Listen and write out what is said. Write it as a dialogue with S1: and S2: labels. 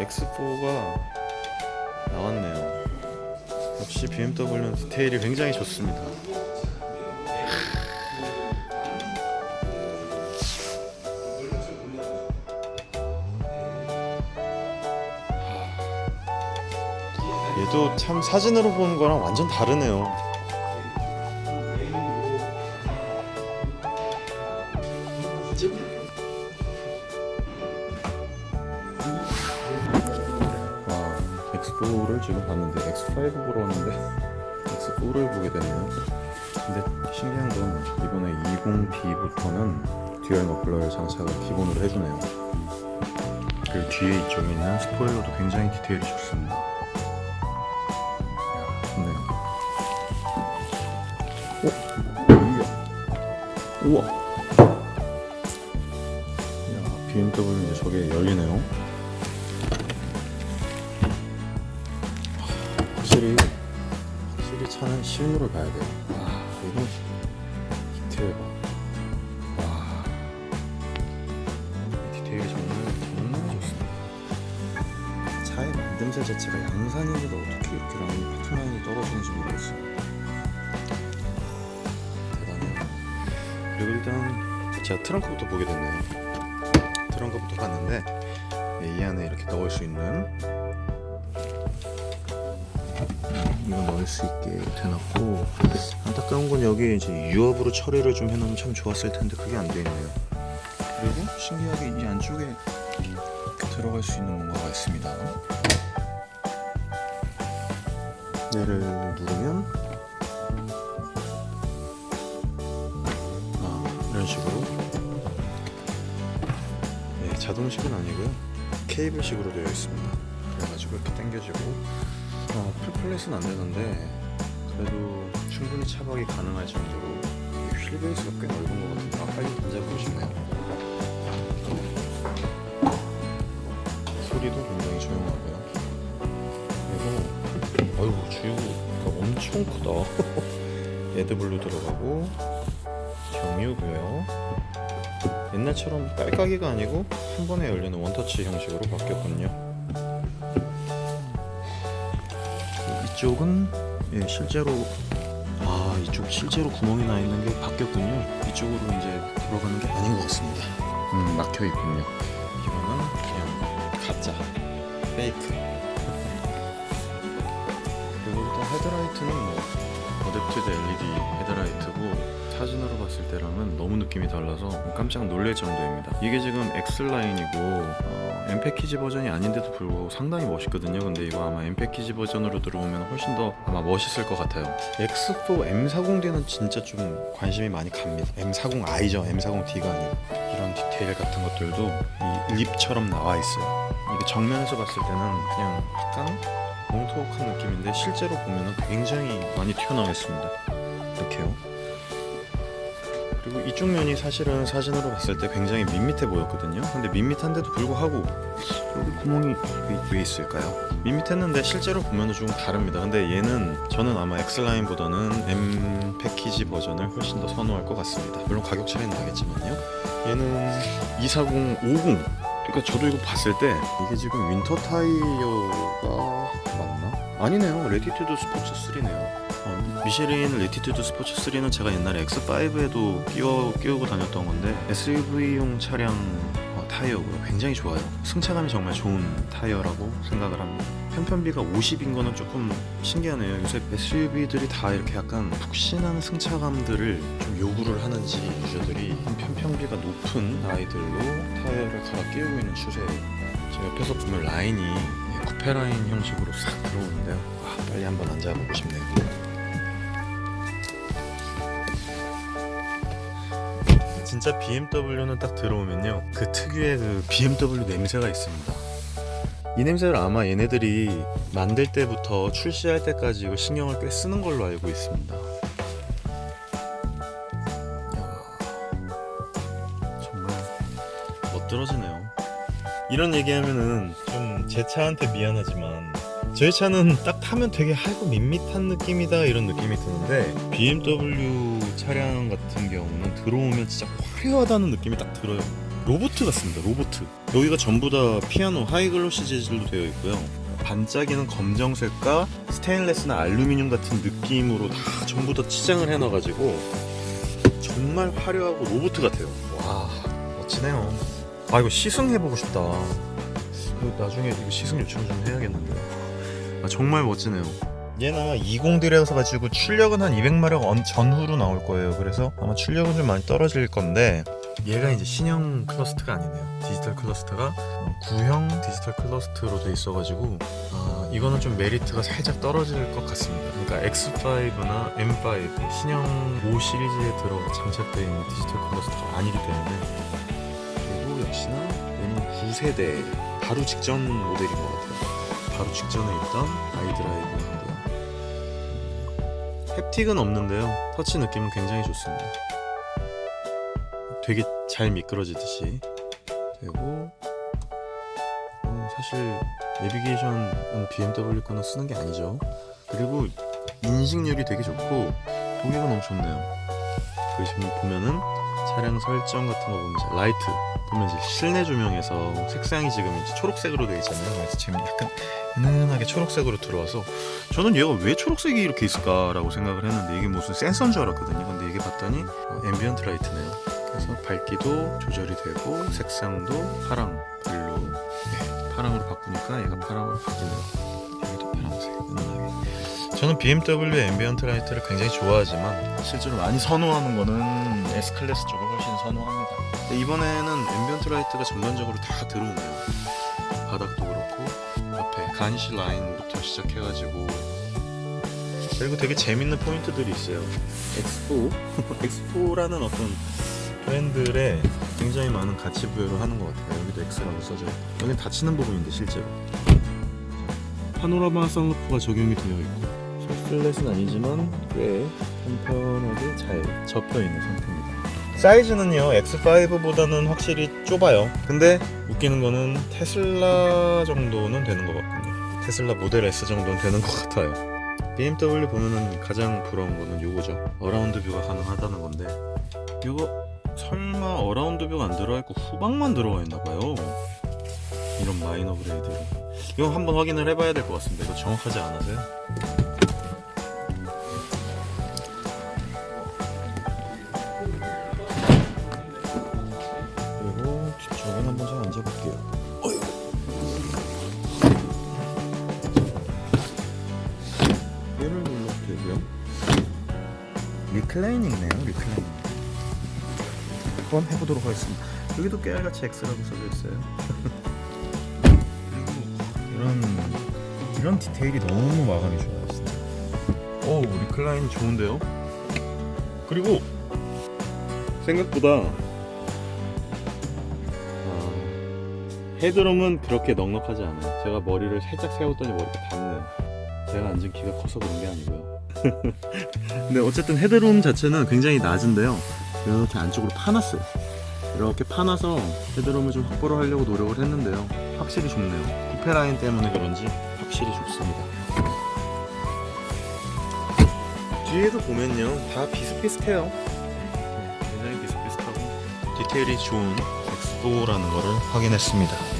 S1: X4가 나왔네요. 역시 BMW는 디테일이 굉장히 좋습니다. 얘도 참 사진으로 보는 거랑 완전 다르네요. X4를 지금 봤는데 X5 보러 왔는데 X4를 보게 되네요. 근데 신기한 건 이번에 20B부터는 듀얼 머플러 장착을 기본으로 해주네요. 그리고 뒤에 이쪽에 있는 스포일러도 굉장히 디테일이 좋습니다. 좋네요. 오, 우와, 우와. 이야, BMW 이제 저게 열리네요. 확실히 확실히 차는 실물을 봐야 돼요. 와 이거 디테일 봐. 와 디테일이 정말 정말 좋습니다. 차의 만듦새 자체가 양산인데도 어떻게 이렇게 라인 파트 라인이 떨어지는지 모르겠어요. 대단해요. 그리고 일단 제가 트렁크부터 보게 됐네요. 트렁크부터 봤는데 네, 이 안에 이렇게 넣을 수 있는 이거 넣을 수 있게 돼놨고 안타까운 건 여기 이제 유압으로 처리를 좀 해놓으면 참 좋았을 텐데 그게 안 돼 있네요. 그리고 신기하게 이 안쪽에 들어갈 수 있는 뭔가가 있습니다. 얘를 누르면 아 이런 식으로 네, 자동식은 아니고요 케이블식으로 되어 있습니다. 그래가지고 이렇게 당겨지고 어, 풀플랫은 안 되는데 그래도 충분히 차박이 가능할 정도로 이 휠베이스가 꽤 넓은 것 같은데 아, 빨리 앉아보고 싶네요. 소리도 굉장히 조용하고요. 그리고 어이구 주유구가 엄청 크다. 레드블루 들어가고 경유고요. 옛날처럼 깔까기가 아니고 한 번에 열리는 원터치 형식으로 바뀌었군요. 이쪽은 예, 실제로 아 이쪽 실제로 구멍이 나 있는 게 바뀌었군요. 이쪽으로 이제 돌아가는 게 아닌 것 같습니다. 음 막혀 있군요. 이거는 그냥 가짜 페이크. 그리고 일단 헤드라이트는 뭐 어댑티드 LED 헤드라이트고 사진으로 봤을 때랑은 너무 느낌이 달라서 깜짝 놀랄 정도입니다. 이게 지금 X 라인이고 어, M 패키지 버전이 아닌데도 불구하고 상당히 멋있거든요. 근데 이거 아마 M 패키지 버전으로 들어오면 훨씬 더 아마 멋있을 것 같아요. X4 M40D는 진짜 좀 관심이 많이 갑니다. M40i죠. M40D가 아니고 이런 디테일 같은 것들도 이 립처럼 나와 있어요. 이게 정면에서 봤을 때는 그냥 약간 몽토한 느낌인데 실제로 보면은 굉장히 많이 튀어나와 있습니다. 이렇게요. 그리고 이쪽 면이 사실은 사진으로 봤을 때 굉장히 밋밋해 보였거든요. 근데 밋밋한데도 불구하고 여기 구멍이 왜, 왜 있을까요? 밋밋했는데 실제로 보면 좀 다릅니다. 근데 얘는 저는 아마 X라인보다는 M 패키지 버전을 훨씬 더 선호할 것 같습니다. 물론 가격 차이는 나겠지만요. 얘는 24050 그러니까 저도 이거 봤을 때 이게 지금 윈터 타이어가 맞나? 아니네요. 레티튜드 스포츠 3네요. 어, 미쉐린 레티튜드 스포츠 3는 제가 옛날에 X5에도 끼워 끼우고 다녔던 건데 SUV용 차량 어, 타이어고요. 굉장히 좋아요. 승차감이 정말 좋은 타이어라고 생각을 합니다. 편편비가 50인 거는 조금 신기하네요. 요새 SUV들이 다 이렇게 약간 푹신한 승차감들을 좀 요구를 하는지 유저들이 편편비가 높은 아이들로 타이어를 갈아 끼우고 있는 추세예요. 저 옆에서 보면 라인이 쿠페 라인 형식으로 싹 들어오는데요. 와, 빨리 한번 앉아보고 싶네요. 진짜 BMW는 딱 들어오면요. 그 특유의 그 BMW 냄새가 있습니다. 이 냄새를 아마 얘네들이 만들 때부터 출시할 때까지 신경을 꽤 쓰는 걸로 알고 있습니다. 정말 멋들어지네요. 이런 얘기하면은 좀 제 차한테 미안하지만 저희 차는 딱 타면 되게 하고 밋밋한 느낌이다 이런 느낌이 드는데 BMW 차량 같은 경우는 들어오면 진짜 화려하다는 느낌이 딱 들어요. 로보트 같습니다. 로보트. 여기가 전부 다 피아노 하이글로시 재질로 되어 있고요. 반짝이는 검정색과 스테인레스나 알루미늄 같은 느낌으로 다 전부 다 치장을 해놔가지고 정말 화려하고 로보트 같아요. 와 멋지네요. 아 이거 시승해보고 싶다. 나중에 이거 시승 요청 좀 해야겠는데요. 아, 정말 멋지네요. 얘는 20D라서 가지고 출력은 한 200마력 언- 전후로 나올 거예요. 그래서 아마 출력은 좀 많이 떨어질 건데 얘가 이제 신형 클러스트가 아니네요. 디지털 클러스트가 어, 구형 디지털 클러스트로 돼 있어가지고 아, 이거는 좀 메리트가 살짝 떨어질 것 같습니다. 그러니까 X5나 M5 신형 5 시리즈에 들어 장착되어 있는 디지털 클러스트가 아니기 때문에 그리고 역시나 얘는 9세대 바로 직전 모델인 것 같아요. 바로 직전에 있던 아이드라이브인데요. 햅틱은 없는데요. 터치 느낌은 굉장히 좋습니다. 되게 잘 미끄러지듯이 되고 음, 사실 내비게이션은 BMW 거나 쓰는 게 아니죠. 그리고 인식률이 되게 좋고 보기가 좋네요. 그 지금 보면은 차량 설정 같은 거 보면 이제 라이트 보면 이제 실내 조명에서 색상이 지금 이제 초록색으로 되어 있잖아요. 그래서 지금 약간 은은하게 초록색으로 들어와서 저는 얘가 왜 초록색이 이렇게 있을까라고 생각을 했는데 이게 무슨 센서인 줄 알았거든요. 근데 이게 봤더니 어, 앰비언트 라이트네요. 그래서 밝기도 조절이 되고 색상도 파랑, 블루, 네, 파랑으로 바꾸니까 얘가 파랑으로 바뀌네요. 여기도 파란색, 은은하게. 저는 BMW 앰비언트 라이트를 굉장히 좋아하지만 실제로 많이 선호하는 거는 S 클래스 쪽을 훨씬 선호합니다. 이번에는 앰비언트 라이트가 전반적으로 다 들어오네요. 바닥도 그렇고 앞에 간시 라인부터 시작해가지고 그리고 되게 재밌는 포인트들이 있어요. X4, X4라는 어떤 브랜드에 굉장히 많은 가치 부여를 하는 것 같아요. 여기도 X라고 써져. 여기 닫히는 부분인데 실제로. 파노라마 선루프가 적용이 되어 있고 셔틀렛은 아니지만 꽤 편편하게 잘 접혀 있는 상태입니다. 사이즈는요 X5보다는 확실히 좁아요. 근데 웃기는 거는 테슬라 정도는 되는 것 같군요. 테슬라 모델 S 정도는 되는 것 같아요. BMW 보면은 가장 부러운 거는 요거죠. 어라운드 뷰가 가능하다는 건데 이거 설마 어라운드 뷰가 안 들어가 있고 후방만 들어가 있나 봐요. 이런 마이너 브레이드. 이거 한번 확인을 해봐야 될 것 같습니다. 이거 정확하지 않아서요. 되고요. 리클라이닝이네요, 리클라이닝. 한번 해보도록 하겠습니다. 여기도 깨알같이 X라고 써져 있어요. 그리고 이런 이런 디테일이 너무 마감이 좋아요, 진짜. 오, 리클라인 좋은데요? 그리고 생각보다 아, 헤드룸은 그렇게 넉넉하지 않아요. 제가 머리를 살짝 세웠더니 머리가 닿네요. 제가 앉은 키가 커서 그런 게 아니고요. 근데 어쨌든 헤드룸 자체는 굉장히 낮은데요. 이렇게 안쪽으로 파놨어요. 이렇게 파놔서 헤드룸을 좀 확보를 하려고 노력을 했는데요. 확실히 좋네요. 쿠페 라인 때문에 그런지 확실히 좋습니다. 뒤에도 보면요, 다 비슷비슷해요. 굉장히 비슷비슷하고 디테일이 좋은 엑스포라는 거를 확인했습니다.